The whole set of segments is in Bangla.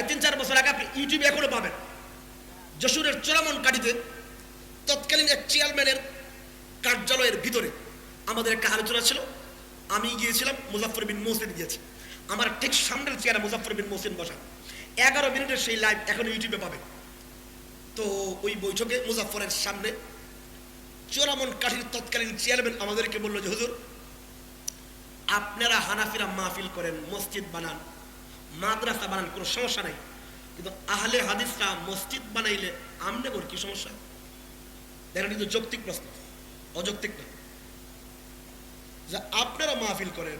আগে তিন, চার বছর আগে আপনি ইউটিউবে এখনও পাবেন। যশোরের চোরামন কাটিতে তৎকালীন এক চেয়ারম্যানের কার্যালয়ের ভিতরে আমাদের একটা আলোচনা ছিল। আমি গিয়েছিলাম মুজাফর বিন মোহসিন গিয়েছি। আমার ঠিক সামনের চেয়ারে মুজাফর বিন মোহসিন বসা। এগারো মিনিটের সেই লাইভ এখন ইউটিউবে পাবেন তো ওই বৈঠকে মুজাফরের সামনে চোরামন কাঠির তৎকালীন চেয়ারম্যান আমাদেরকে বলল যে, হুজুর, আপনারা হানাফিরা মাহফিল করেন, মসজিদ বানান মাদ্রাসা বানান কোনো সমস্যা নাই। কিন্তু আহলে হাদিসরা মসজিদ বানাইলে আমনে ওর কি সমস্যা? দেখেন কিন্তু যৌক্তিক প্রশ্ন। অযৌক্তিক না। যে আপনারা মাহফিল করেন,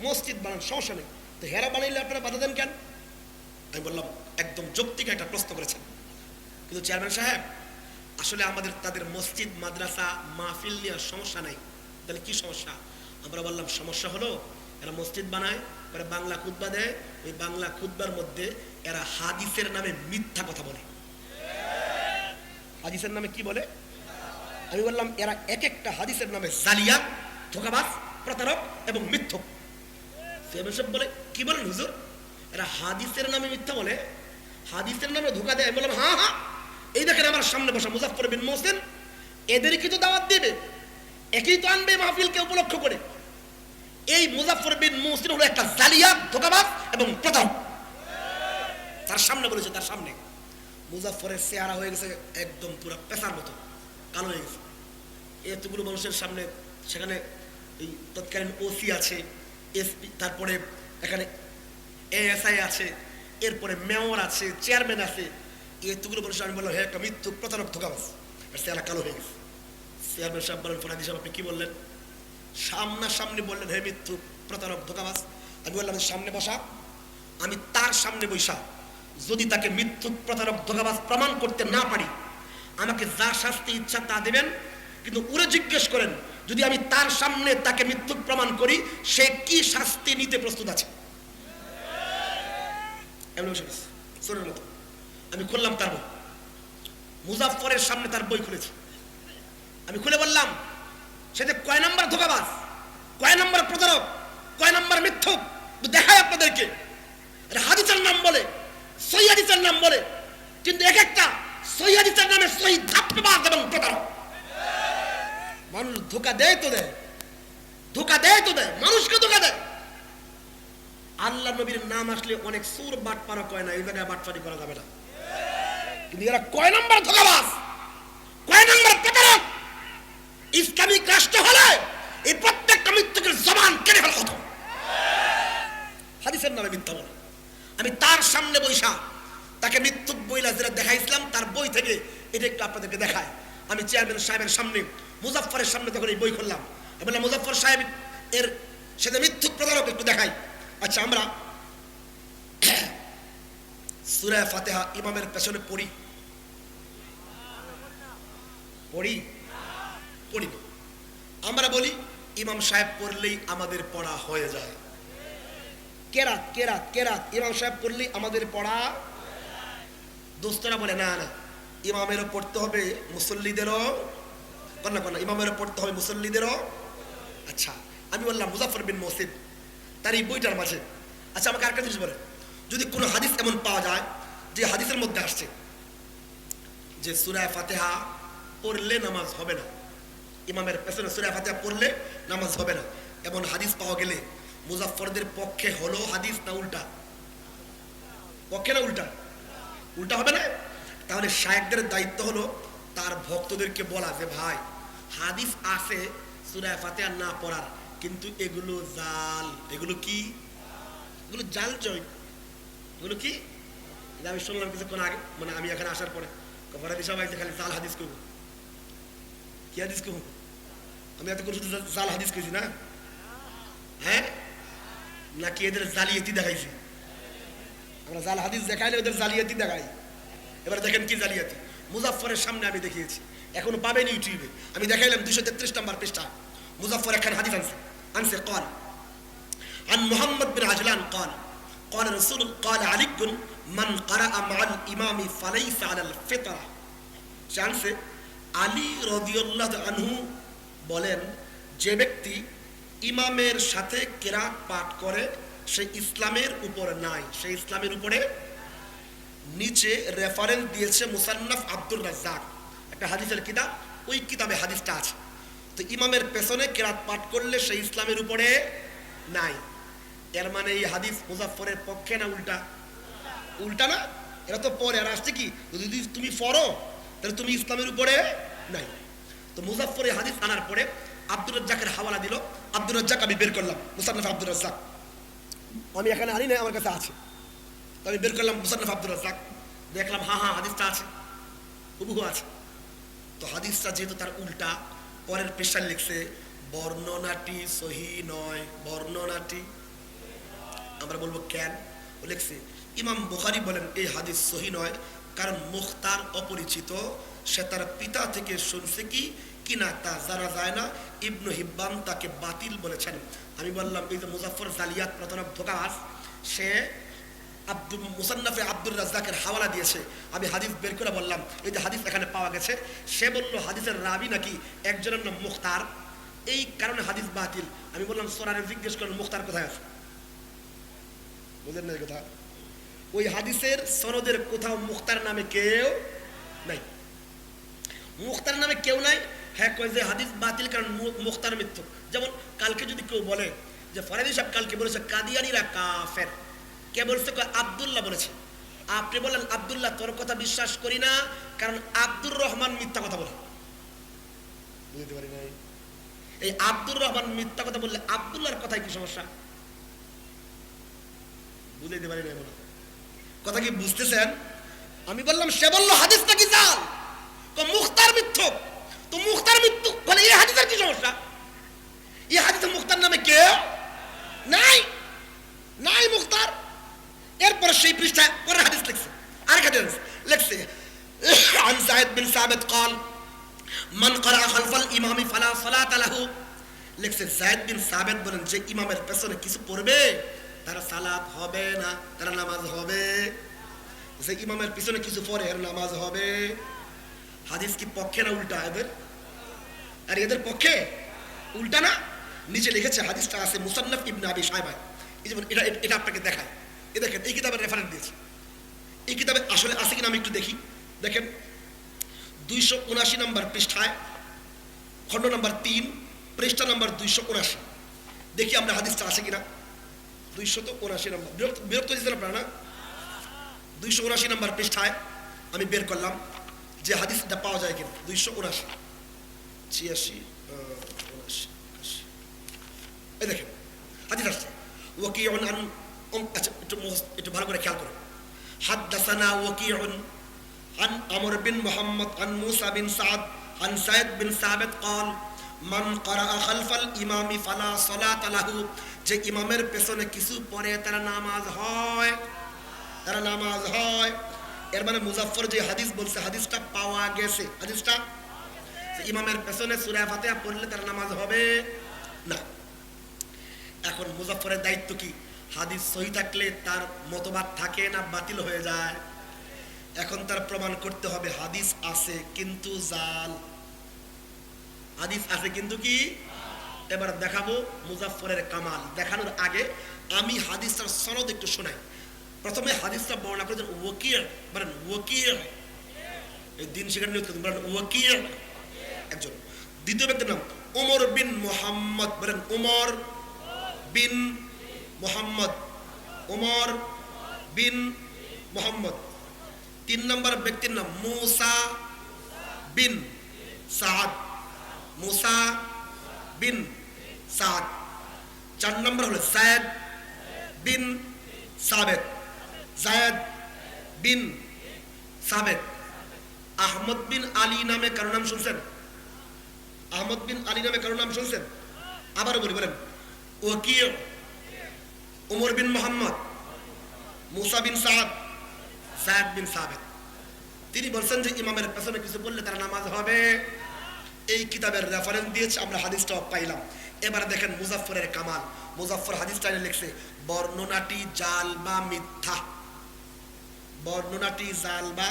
মসজিদ বানান, সমস্যা নেই। তো হেরা বানাইলে আপনারা বাধা দেন কেন? আমি বললাম, একদম যৌক্তিক একটা প্রশ্ন করেছেন। কিন্তু চেয়ারম্যান সাহেব, আসলে আমাদের তাদের মসজিদ, মাদ্রাসা, মাহফিল নিয়ে সমস্যা নাই। তাহলে কি সমস্যা? আমরা বললাম, সমস্যা হলো এরা মসজিদ বানায়, এরা বাংলা খুদ্া দেয়, ওই বাংলা খুদ্বার মধ্যে এরা হাদিসের নামে মিথ্যা কথা বলে। হাদিসের নামে কি বলে? আমি বললাম, এরা এক একটা হাদিসের নামে জালিয়া ধোকাবাজ, প্রতারক এবং মিথ্যক। সাহেব বলে, কি বলেন হুজুর? এরা হাদিসের নামে মিথ্যা বলে, হাদিসের নামে ধোকা দেয়। আমি বললাম হ্যাঁ হ্যাঁ। এই দেখেন আমার সামনে বসা মুজাফর বিন মোহসেন এদেরকে তো দাওয়াত দেবে? একই তো আনবে মাহফিলকে উপলক্ষ করে। এই মুজাফর বিন মোহসিন হলো একটা জালিয়া, ধোকাবাজ এবং প্রতারক। তার সামনে বলেছে, তার সামনে। মুজাফরের চেহারা হয়ে গেছে একদম পুরো পেশার মতো, কালো হয়ে গেছে। এতগুলো মানুষের সামনে সেখানে এই তৎকালীন ওসি আছে, এসপি, তারপরে এখানে এএসআই আছে, এরপরে মেয়র আছে, চেয়ারম্যান আছে। এতগুলো মানুষ, আমি বললাম হ্যাঁ একটা মৃত্যু প্রতারক, ধোকাবাজ। চেহারা কালো হয়ে গেছে। চেয়ারম্যান সাহেব বলেন ফোনাদি সাহেব, আপনি কি বললেন? সামনাসামনি বললেন, হে মৃত্যু প্রতারক ধোকাবাজ আমি বললাম, সামনে বসা, আমি তার সামনে বৈশা যদি তাকে মৃত্যু প্রতারক ধোকাবাজ প্রমাণ করতে না পারি, আমাকে যা শাস্তি ইচ্ছা তা দেবেন। কিন্তু উড়ে জিজ্ঞেস করেন, যদি আমি তার সামনে তাকে মৃত্যু প্রমাণ করি, সে কি শাস্তি নিতে প্রস্তুত আছে? আমি খুললাম তার বই। মুজাফরের সামনে তার বই খুলেছি। আমি খুলে বললাম সে যে কয় নাম্বার ধোকাবাজ, কয় নাম্বার প্রতারক, কয় নাম্বার মিথ্যুক দেখায় আপনাদেরকে। হাদিসের নাম বলে সই হাদিসের নাম বলে, কিন্তু এক একটা সই হাদিসের নামে সই ধাপ্পাবাজ এবং প্রতারক। মানুষ ধোকা দেয় তো দেয়, ধোকা দেয় তো দেয়, মানুষকে ধোকা দেয়। আল্লাহ নবীর নাম আসলে অনেক সুর বাট পারা কয় না, এই জায়গায় বাটপারি করা যাবে না। কিন্তু এরা কয় নাম্বার ধোকাবাজ, কয় নাম্বার প্রতারক? ইসলামিক রাষ্ট্র হলে এই প্রত্যেকটা মৃত্যুকের জবান কেড়ে ফেলা হতো। হাদিসের নামে মিথ্যা বলে। আমি তার সামনে বৈশা, তাকে মৃত্যু বইলা যেটা দেখাইছিলাম, তার বই থেকে এটা একটু আপনাদেরকে দেখায়। আমি চেয়ারম্যান সাহেবের সামনে, মুজাফফরের সামনে তখন এই বই আমি বললাম, মুজাফফর সাহেব, এর সেটা মৃত্যু প্রতারক একটু দেখাই। আচ্ছা আমরা সুরায় ফাতেহা ইমামের পেছনে পড়ি। পড়ি? পড়ি না। আমরা বলি, ইমাম সাহেব পড়লেই আমাদের পড়া হয়ে যায়। কেরাত কেরাত কেরাত, ইমাম সাহেব পড়লেই আমাদের পড়া দোস্তরা বলে, না না, ইমামেরও পড়তে হবে, মুসল্লিদেরও। কন্যা কন্যা, ইমামেরও পড়তে হবে, মুসল্লিদেরও। আচ্ছা আমি বললাম মুজাফর বিন মসিদ, তার এই বইটার মাঝে। আচ্ছা আমাকে আরেকটা জিনিস বলে যদি কোনো হাদিস এমন পাওয়া যায়, যে হাদিসের মধ্যে আসছে, যে সুরায় ফাতেহা পড়লে নামাজ হবে না ইমামের পেছনে সুরায় ফাতেহা পড়লে নামাজ হবে না। এমন হাদিস পাওয়া গেলে মুজাফফরদের পক্ষে হলো হাদিস না উল্টা? পক্ষে না উল্টা? উল্টা হবে না? তাহলে শায়েকদের দায়িত্ব হলো তার ভক্তদেরকে বলা যে, ভাই, হাদিস আছে সুরায় ফাতেহা না পড়ার, কিন্তু এগুলো জাল। এগুলো কি? এগুলো জাল জয় এগুলো কি? আমি শুনলাম কিছুক্ষণ আগে মানে আমি এখানে আসার পরে। কফারাদি সবাই খালি জাল হাদিস করব কি হাদিস করব আমি এত করে শুধু জাল হাদিস কইছি না হ্যাঁ নাকি এদের জালিয়াতি দেখাইছি আমরা জাল হাদিস দেখাইলে ওদের জালিয়াতি দেখাই এবার দেখেন কি জালিয়াতি মুজাফফরের সামনে আমি দেখিয়েছি এখনো পাবেন ইউটিউবে আমি দেখাইলাম দুশো তেত্রিশ নম্বর পৃষ্ঠা মুজাফফর একখান হাদিস আনছে আনছে কল عن محمد بن عجلان قال قال رسول قال علي من قرأ مع الإمام فليس على الفطرة জানছে আলী রদিউল্লাহ আনহু বলেন, যে ব্যক্তি ইমামের সাথে কেরাত পাঠ করে, সে ইসলামের উপরে নাই। সে ইসলামের উপরে নিচে রেফারেন্স দিয়েছে মুসান্নাফ আব্দুর রাজ্জাক। একটা হাদিসের কিতাব, ওই কিতাবে হাদিসটা আছে। তো ইমামের পেছনে কেরাত পাঠ করলে সেই ইসলামের উপরে নাই। এর মানে এই হাদিস মুজাফফরের পক্ষে না উল্টা? উল্টা না? এরা তো পরে, আর আসছে কি? যদি তুমি পড়ো তাহলে তুমি ইসলামের উপরে নাই। তো মুজাফফর এই হাদিস আনার পরে আব্দুর রাজ্জাকের হাওয়ালা দিল। আব্দুর রাজ্জাক, আমি বের করলাম মুসান্নাফ আব্দুর রাজ্জাক। আমি এখানে আনি নাই, আমার কাছে আছে। তো আমি বের করলাম মুসান্নাফ আব্দুর রাজ্জাক। দেখলাম হ্যাঁ হ্যাঁ হাদিসটা আছে। হুবহু আছে। তো হাদিসটা যেহেতু তার উল্টা, পরের পৃষ্ঠায় লিখছে, বর্ণনাটি সহি নয়, বর্ণনাটি, আমরা বলব কেন ও লিখছে, ইমাম বুখারি বলেন, এই হাদিস সহি নয়, কারণ মুখতার অপরিচিত সে তার পিতা থেকে শুনছে কি? কিনা তা জানা যায় না। ইবনু হিব্বান তাকে বাতিল বলেছেন। আমি বললাম, এই যে মুজাফর জালিয়াত প্রতারক ধোকাবাজ, সে আব্দুল, মুসান্নাফে আব্দুল রাজ্জাকের হাওয়ালা দিয়েছে। আমি হাদিস বের করে বললাম, এই যে হাদিস এখানে পাওয়া গেছে, সে বলল, হাদিসের রাবি নাকি একজনের নাম মুখতার? এই কারণে হাদিস বাতিল। আমি বললাম, সোরারে জিজ্ঞেস করেন, মুখতার কোথায় আছে? বুঝলেন না কথা? ওই হাদিসের সনদের কোথাও মুখতার নামে কেউ নাই। মুখতার নামে কেউ নাই। হ্যাঁ কয় যে হাদিস বাতিল কারণ মুখতার মৃত্যু যেমন কালকে যদি কেউ বলে যে ফরাদি সাহেব কালকে বলেছে, কাদিয়ানিরা কাফের। কে বলছে? আব্দুল্লাহ বলেছে। আপনি বললেন, আব্দুল্লাহ, তোর কথা বিশ্বাস করি না, কারণ আব্দুর রহমান মিথ্যা কথা বলে। বুঝতে পারি নাই? এই আব্দুর রহমান মিথ্যা কথা বললে আবদুল্লাহর কথায় কি সমস্যা? বুঝাইতে পারি না মনে কথা কি বুঝতেছেন? আমি বললাম, সে বলল হাদিস নাকি জাল? মিথ্যক তো মুখতার মৃত্যু বলে এই হাদিসের কি সমস্যা এই হাদিসে মুখতার নামে কে নাই নাই মুখতার এরপরে সেই পৃষ্ঠায় পরে হাদিস লিখছে আরেক হাদিস লিখছে عن زيد بن ثابت قال من قرأ خلف الإمام فلا صلاة له লিখছে জায়দ বিন সাবেদ বলেন যে ইমামের পেছনে কিছু পড়বে তার সালাত হবে না তার নামাজ হবে যে ইমামের পিছনে কিছু পড়ে এর নামাজ হবে হাদিস কি পক্ষে না উল্টা এদের? আর এদের পক্ষে? উল্টা না? নিচে লিখেছে হাদিসটা আছে মুসান্নাফ ইবনে আবি সাহেবায় এই যেমন এটা এটা আপনাকে দেখায়। এ দেখেন, এই কিতাবের রেফারেন্স দিয়েছে। এই কিতাবে আসলে আছে কিনা আমি একটু দেখি। দেখেন, দুইশো উনাশি নম্বর পৃষ্ঠায়, খণ্ড নম্বর তিন, পৃষ্ঠা নম্বর দুইশো উনাশি। দেখি আমরা হাদিসটা আছে কিনা। দুইশো তো উনাশি নম্বর। বিরক্ত বিরক্ত দিচ্ছেন আপনারা না? দুইশো উনাশি নম্বর পৃষ্ঠায় আমি বের করলাম। যে হাদিসটা পাওয়া যায় কিনা দুইশো উনাশি ছিয়াশি আহ, উনাশি একাশি। এই দেখেন হাদিস আসছে ওকি আন উম, আচ্ছা একটু মুখস্থ- একটু ভালো করে খেয়াল করুন حدثنا وكيع عن عمرو بن محمد عن موسى بن سعد عن زيد بن ثابت قال من قرأ خلف الإمام فلا صلاة له যে ইমামের পেছনে কিছু পরে তার নামাজ হয় তার নামাজ হয় এর মানে মুজাফফর যে হাদিস বলছে, হাদিসটা পাওয়া গেছে। হাদিসটা? ইমামের পেছনে সূরা ফাতিহা পড়লে তার নামাজ হবে না। এখন মুজাফফরের দায়িত্ব কি? হাদিস সহি থাকলে তার মতবাদ থাকে না বাতিল হয়ে যায়? এখন তার প্রমাণ করতে হবে, হাদিস আছে কিন্তু জাল। হাদিস আছে কিন্তু কি? এবার দেখাবো মুজাফফরের কামাল। দেখানোর আগে আমি হাদিসটার সনদ একটু শোনাই। প্রথমে হাদিসটা বর্ণনা করেছেন ওকির বলেন ওকির এই দিন সেখানে নিয়োগ করেছেন। বলেন ওকির একজন। দ্বিতীয় ব্যক্তির নাম ওমর বিন মোহাম্মদ। বলেন ওমর বিন মোহাম্মদ। ওমর বিন মোহাম্মদ। তিন নম্বর ব্যক্তির নাম মুসা বিন সাদ। মুসা বিন সাদ। চার নম্বর হলো জায়দ বিন সাবেদ জায়দ বিন সাবেদ। আহমদ বিন আলী নামে কারও নাম শুনছেন? আহমদ বিন আলী নামে কারও নাম শুনছেন? আবারও বলি, বলেন ওকির উমর বিন মোহাম্মদ, মুসা বিন সাদ সাদ বিন সাবেদ। তিনি বলছেন যে, ইমামের পেছনে কিছু বললে তার নামাজ হবে। এই কিতাবের রেফারেন্স দিয়েছে, আমরা হাদিসটাও পাইলাম। এবার দেখেন মুজাফফরের কামাল। মুজাফফর হাদিসটা লিখছে, বর্ণনাটি জাল বা মিথ্যা। বর্ণনাটি জাল বা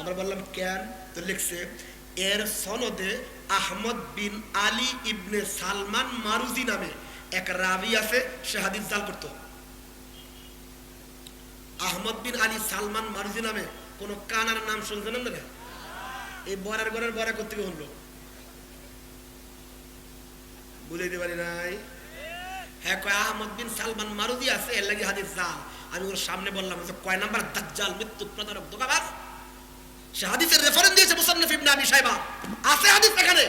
আমরা বললাম, কেন? তো লিখছে, এর সনদে আহমদ বিন আলী ইবনে সালমান মারুজি নামে এক রাবি আছে, সে হাদিস জাল করতো। আহমদ বিন আলী সালমান মারুজি নামে কোন কানার নাম শুনছেন না এই বরার ঘরের বরে করতে হলো বুঝাইতে পারি নাই? হ্যাঁ কয় আহমদ বিন সালমান মারুদি আছে, এর লাগি হাদিস জাল। আমি ওর সামনে বললাম যে কয় নাম্বার? দাজ্জাল মৃত্যু প্রতারক দোকাবাজ সে হাদিসের রেফারেন্স দিয়েছে মুসান্নফ ইবনে আবি শাইবা। আছে হাদিস এখানে।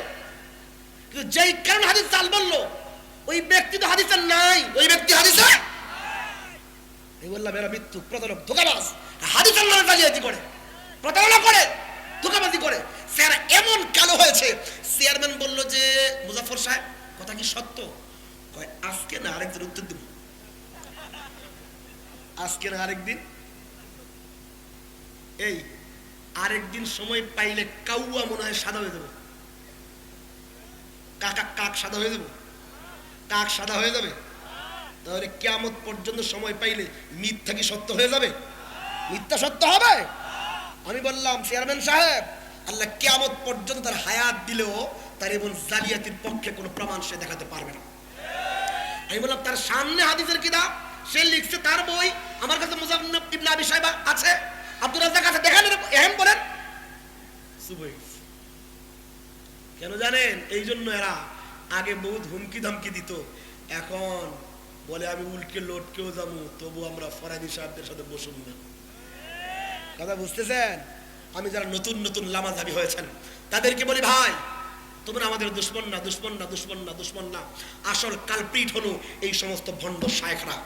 কিন্তু যেই কারণে হাদিস জাল বলল? ওই ব্যক্তি তো হাদিসের নাই। ওই ব্যক্তি হাদিসে? এই বললাম, এরা মৃত্যু প্রতারক, ধোকাবাজ। হাদিসের নামে জালিয়াতি করে। প্রতারণা করে, ধোকাবাজি করে। স্যার, এমন কালো হয়েছে? চেয়ারম্যান বলল যে, মুজাফর সাহেব, কথা কি সত্য? কয়, আজকে না আরেকদিন উত্তর দেব। আজকে না আরেকদিন? এই, আরেকদিন সময় পাইলে কাউয়া মনে হয় সাদা হয়ে যাবে। কাকা, কাক সাদা হয়ে যাবে? কাক সাদা হয়ে যাবে? তাহলে কেমন পর্যন্ত সময় পাইলে মিথ্যা কি সত্য হয়ে যাবে? মিথ্যা সত্য হবে? আমি বললাম, চেয়ারম্যান সাহেব, আল্লাহ কেয়ামত পর্যন্ত তার হায়াত দিলেও তার এবং জালিয়াতির পক্ষে কোনো প্রমাণ সে দেখাতে পারবে না। আমি বললাম, তার সামনে হাদিসের কিতাব? সে লিখছে তার বই, আমার কাছে মুজাফফর ইবনে আছে। আব্দুল রাজ্জাক আছে, দেখান এহেম বলেন। কেন জানেন? এই জন্য এরা আগে বহুত হুমকি ধমকি দিত। এখন বলে, আমি উল্টকে লটকেও যাব, তবু আমরা ফরাদি সাহেবদের সাথে বসুন না। কথা বুঝতেছেন? আমি যারা নতুন নতুন লামাজাবি হয়েছেন, তাদেরকে বলি, ভাই, তোমরা আমাদের দুশ্মন না দুশ্মন না দুশ্মন না দুশ্মন না। আসল কালপ্রিট হলো এই সমস্ত ভণ্ড শায়খরা।